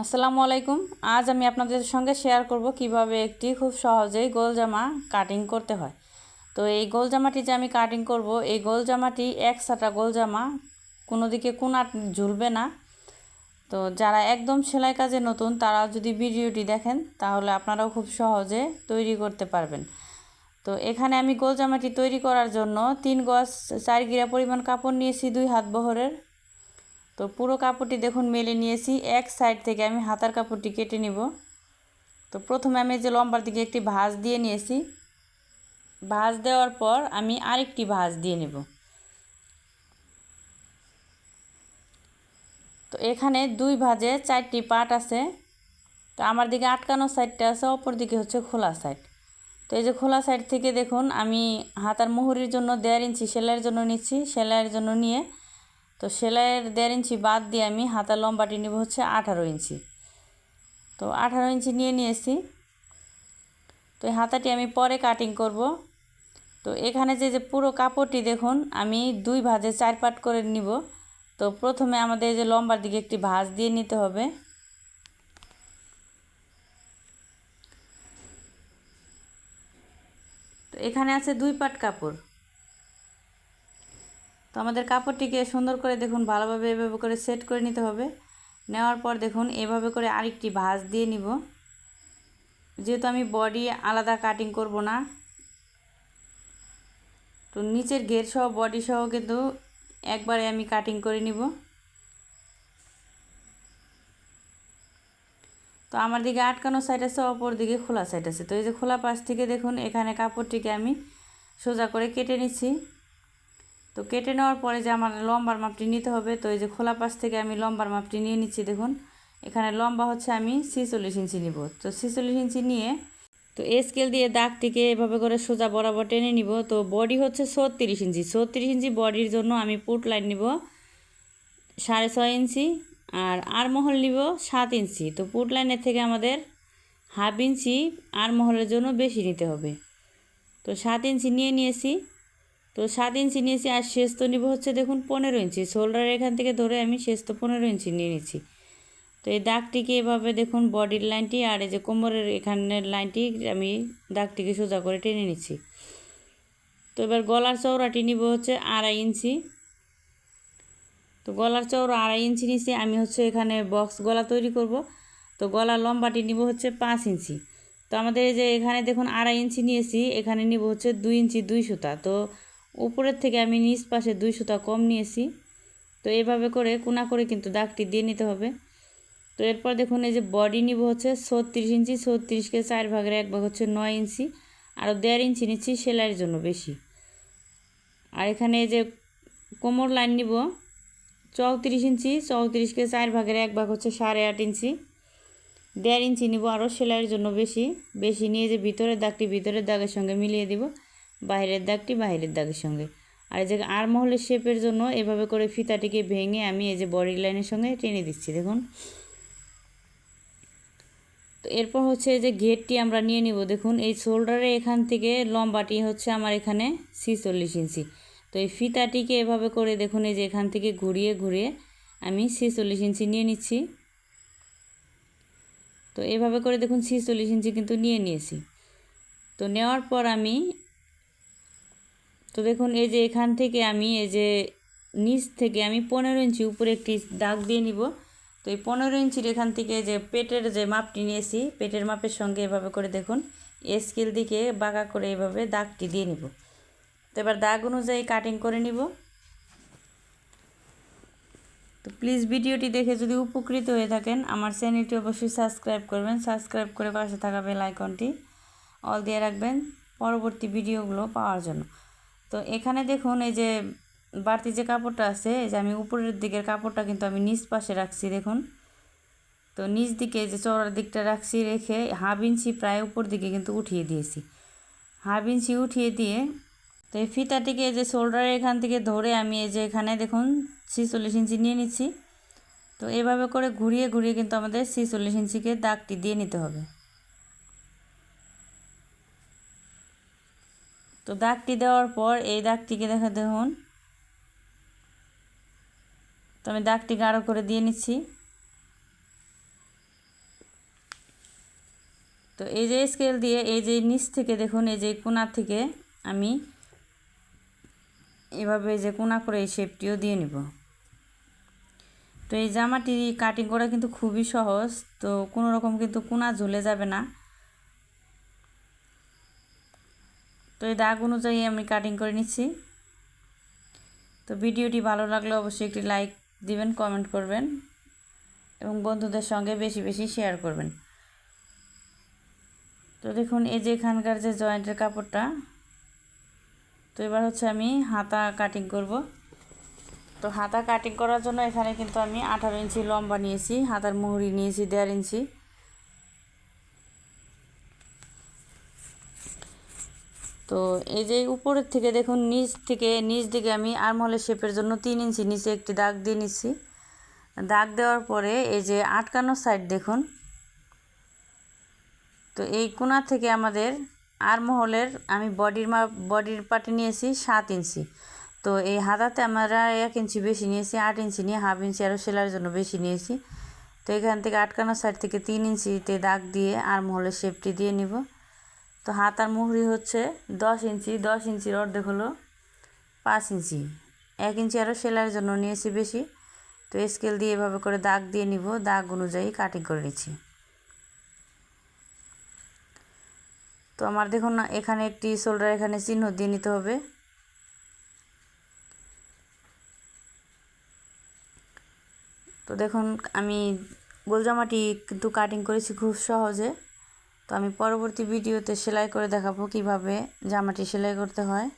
আসসালামু আলাইকুম। আজ আমি আপনাদের সঙ্গে শেয়ার করব কীভাবে একটি খুব সহজেই গোল জামা কাটিং করতে হয়। তো এই গোল জামাটি যে আমি কাটিং করব, এই গোল জামাটি এক সাটা গোল জামা কোনো দিকে কোনা ঝুলবে না। তো যারা একদম সেলাই কাজে নতুন তারা যদি ভিডিওটি দেখেন, তাহলে আপনারাও খুব সহজে তৈরি করতে পারবেন। তো এখানে আমি গোল জামাটি তৈরি করার জন্য তিন গজ চার গিরা পরিমাণ কাপড় নিয়েছি দুই হাত বহরের। তো পুরো কাপড়টি দেখুন মেলে নিয়েছি। এক সাইড থেকে আমি হাতার কাপড়টি কেটে নিব। তো প্রথমে আমি যে লম্বার দিকে একটি ভাঁজ দিয়ে নিয়েছি। ভাঁজ দেওয়ার পর আমি আরেকটি ভাঁজ দিয়ে নেব। তো এখানে দুই ভাঁজে চারটি পাট আছে। তো আমার দিকে আটকানো সাইডটা আছে, অপর দিকে হচ্ছে খোলা সাইড তো এই যে খোলা সাইড থেকে দেখুন আমি হাতার মুহুরির জন্য দেড় ইঞ্চি সেলাইয়ের জন্য নিচ্ছি। সেলাইয়ের জন্য নিয়ে তো সেলাইয়ের দেড় ইঞ্চি বাদ দিয়ে আমি হাতার লম্বাটি নেব হচ্ছে আঠারো ইঞ্চি। তো আঠারো ইঞ্চি নিয়ে নিয়েছি। তো এই হাতাটি আমি পরে কাটিং করব। তো এখানে যে যে পুরো কাপড়টি দেখুন, আমি দুই ভাজে চার পাট করে নিব। তো প্রথমে আমাদের এই যে লম্বার দিকে একটি ভাঁজ দিয়ে নিতে হবে। তো এখানে আছে দুই পাট কাপড়। তো আমাদের কাপড়টিকে সুন্দর করে দেখুন, ভালোভাবে এভাবে করে সেট করে নিতে হবে। নেওয়ার পর দেখুন, এভাবে করে আরেকটি ভাঁজ দিয়ে নিব। যেহেতু আমি বডি আলাদা কাটিং করব না, তো নিচের ঘের সহ বডি সহ কিন্তু একবারে আমি কাটিং করে নিব। তো আমার দিকে আটকানো সাইড আছে, অপর দিকে খোলা সাইড আছে। তো এই যে খোলা পাশ থেকে দেখুন, এখানে কাপড়টিকে আমি সোজা করে কেটে নিচ্ছি। তো কেটে নেওয়ার পরে যে আমার লম্বার মাপটি নিতে হবে, তো এই যে খোলা পাশ থেকে আমি লম্বার মাপটি নিয়ে নিচ্ছি, দেখুন। এখানে লম্বা হচ্ছে আমি ছিচল্লিশ ইঞ্চি নিব। তো ছিচল্লিশ ইঞ্চি নিয়ে, তো স্কেল দিয়ে দাগটিকে এভাবে করে সোজা বরাবর টেনে নিব। তো বডি হচ্ছে ছত্রিশ ইঞ্চি। ছত্রিশ ইঞ্চি বডির জন্য আমি পুট লাইন নিব সাড়ে ছয় ইঞ্চি আর আর মহল নিব সাত ইঞ্চি। তো পুট লাইনের থেকে আমাদের হাফ ইঞ্চি আর মহলের জন্য বেশি নিতে হবে। তো সাত ইঞ্চি নিয়ে নিয়েছি। তো সাত ইঞ্চি নিয়েছি আর শেষ তো নিব হচ্ছে দেখুন পনেরো ইঞ্চি। শোল্ডার এখান থেকে ধরে আমি শেষ তো পনেরো ইঞ্চি নিয়ে নিয়েছি তো এই দাগটিকে এভাবে দেখুন বডির লাইনটি আর এই যে কোমরের এখানের লাইনটি আমি দাগটিকে সোজা করে টেনে নিচ্ছি। তো এবার গলার চওড়াটি নিব হচ্ছে আড়াই ইঞ্চি। তো গলার চৌড়া আড়াই ইঞ্চি নিচ্ছি আমি হচ্ছে এখানে বক্স গলা তৈরি করব। তো গলার লম্বাটি নিব হচ্ছে পাঁচ ইঞ্চি। তো আমাদের এই যে এখানে দেখুন আড়াই ইঞ্চি নিয়েছি, এখানে নিব হচ্ছে দুই ইঞ্চি দুই সুতা। তো উপরের থেকে আমি নিচ পাশে দুই সুতা কম নিয়েছি। তো এভাবে করে কোনা করে কিন্তু দাগটি দিয়ে নিতে হবে। তো এরপর দেখুন এই যে বডি নিব হচ্ছে ছত্রিশ ইঞ্চি, ছত্রিশকে চার ভাগের এক ভাগ হচ্ছে নয় ইঞ্চি, আরও দেড় ইঞ্চি নিচ্ছি সেলাইয়ের জন্য বেশি। আর এখানে এই যে কোমর লাইন নিব, চৌত্রিশ ইঞ্চি, চৌত্রিশকে চার ভাগের এক ভাগ হচ্ছে সাড়ে আট ইঞ্চি। দেড় ইঞ্চি নিব আরও সেলাইয়ের জন্য বেশি বেশি নিয়ে যে ভিতরের দাগটি ভিতরের দাগের সঙ্গে মিলিয়ে দিব। বাইরের দাগটি বাইরের দাগের সঙ্গে। আর এই যে আর মহলের শেপের জন্য এভাবে করে ফিতাটিকে ভেঙে আমি এই যে বডি লাইনের সঙ্গে টেনে দিচ্ছি, দেখুন। তো এরপর হচ্ছে এই যে ঘেরটি আমরা নিয়ে নিব, দেখুন, এই শোল্ডারে এখান থেকে লম্বাটি হচ্ছে আমার এখানে ছিচল্লিশ ইঞ্চি। তো এই ফিতাটিকে এভাবে করে, দেখুন, এই যে এখান থেকে ঘুরিয়ে ঘুরিয়ে আমি ছিচল্লিশ ইঞ্চি নিয়ে নিচ্ছি। তো এভাবে করে, দেখুন, ছিচল্লিশ ইঞ্চি কিন্তু নিয়ে নিয়েছি। তো নেওয়ার পর আমি তো দেখুন, এই যে এখান থেকে আমি, এই যে নিচ থেকে আমি পনেরো ইঞ্চি উপরে একটি দাগ দিয়ে নিব। তো এই পনেরো ইঞ্চির এখান থেকে যে পেটের যে মাপটি নিয়েছি, পেটের মাপের সঙ্গে এভাবে করে দেখুন স্কেল দিকে বাঁকা করে এভাবে দাগটি দিয়ে নিব। তো এবার দাগ অনুযায়ী কাটিং করে নিব। তো প্লিজ ভিডিওটি দেখে যদি উপকৃত হয়ে থাকেন, আমার চ্যানেলটি অবশ্যই সাবস্ক্রাইব করবেন। সাবস্ক্রাইব করে পাশে থাকা বেল আইকনটি অল দিয়ে রাখবেন। পরবর্তী ভিডিওগুলো পাওয়ার জন্য। তো এখানে দেখুন এই যে বাড়তি যে কাপড়টা আছে, এই যে আমি উপরের দিকের কাপড়টা কিন্তু আমি নিচ পাশে রাখছি, দেখুন। তো নিচ দিকে যে চড়ার দিকটা রাখছি, রেখে হাফ ইঞ্চি প্রায় উপর দিকে কিন্তু উঠিয়ে দিয়েছি। হাফ ইঞ্চি উঠিয়ে দিয়ে তো এই ফিতাটিকে যে শোল্ডারের এখান থেকে ধরে আমি এই যে এখানে দেখুন ছিচল্লিশ ইঞ্চি নিয়ে নিচ্ছি। তো এভাবে করে ঘুরিয়ে ঘুরিয়ে কিন্তু আমাদের ছিচল্লিশ ইঞ্চিকে দাগটি দিয়ে নিতে হবে। তো দাগটি দেওয়ার পর এই দাগটিকে দেখা দেখুন। তো আমি দাগটি গাঢ় করে দিয়ে নিচ্ছি। তো এই যে স্কেল দিয়ে এই যে নিচ থেকে দেখুন, এই যে কোনা থেকে আমি এভাবে যে কোনা করে এই শেপটিও দিয়ে নিব। তো এই জামাটি কাটিং করা কিন্তু খুবই সহজ। তো কোনো রকম কিন্তু কোনা ঝুলে যাবে না। তো এই দাগ অনুযায়ী আমি কাটিং করে নিচ্ছি। তো ভিডিওটি ভালো লাগলে অবশ্যই একটি লাইক দিবেন কমেন্ট করবেন এবং বন্ধুদের সঙ্গে বেশি বেশি শেয়ার করবেন। তো দেখুন, এই যে এখানকার যে জয়েন্টের কাপড়টা, তো এবার হচ্ছে আমি হাতা কাটিং করব। তো হাতা কাটিং করার জন্য এখানে কিন্তু আমি আঠারো ইঞ্চি লম্বা নিয়েছি, হাতার মুহুরি নিয়েছি দেড় ইঞ্চি। তো এই যে উপরের থেকে দেখুন, নিচ থেকে, নিচ দিকে আমি আরমহলের শেপের জন্য তিন ইঞ্চি নিচে একটি দাগ দিয়ে নিচ্ছি। দাগ দেওয়ার পরে এই যে আটকানো সাইড দেখুন, তো এই কোনা থেকে আমাদের আরমহলের আমি বডির মা, বডির পাটে নিয়েছি সাত ইঞ্চি। তো এই হাতাতে আমরা এক ইঞ্চি বেশি নিয়েছি, আট ইঞ্চি নিয়ে হাফ ইঞ্চি আরও সেলার জন্য বেশি নিয়েছি। তো এখান থেকে আটকানো সাইড থেকে তিন ইঞ্চিতে দাগ দিয়ে আরমহলের শেপটি দিয়ে নিব। তো হাতার মুহুরি হচ্ছে দশ ইঞ্চি, দশ ইঞ্চির অর্ধেক হলো পাঁচ ইঞ্চি। এক ইঞ্চি আরও সেলাইয়ের জন্য নিয়েছি বেশি। তো স্কেল দিয়ে এভাবে করে দাগ দিয়ে নিব। দাগ অনুযায়ী কাটিং করে নিচ্ছি। তো আমার দেখুন না, এখানে একটি শোল্ডার এখানে চিহ্ন দিয়ে নিতে হবে। তো দেখুন, আমি গোলজামাটি কিন্তু কাটিং করেছি খুব সহজে। তো আমি পরবর্তী ভিডিওতে সেলাই করে দেখাবো কীভাবে জামাটি সেলাই করতে হয়।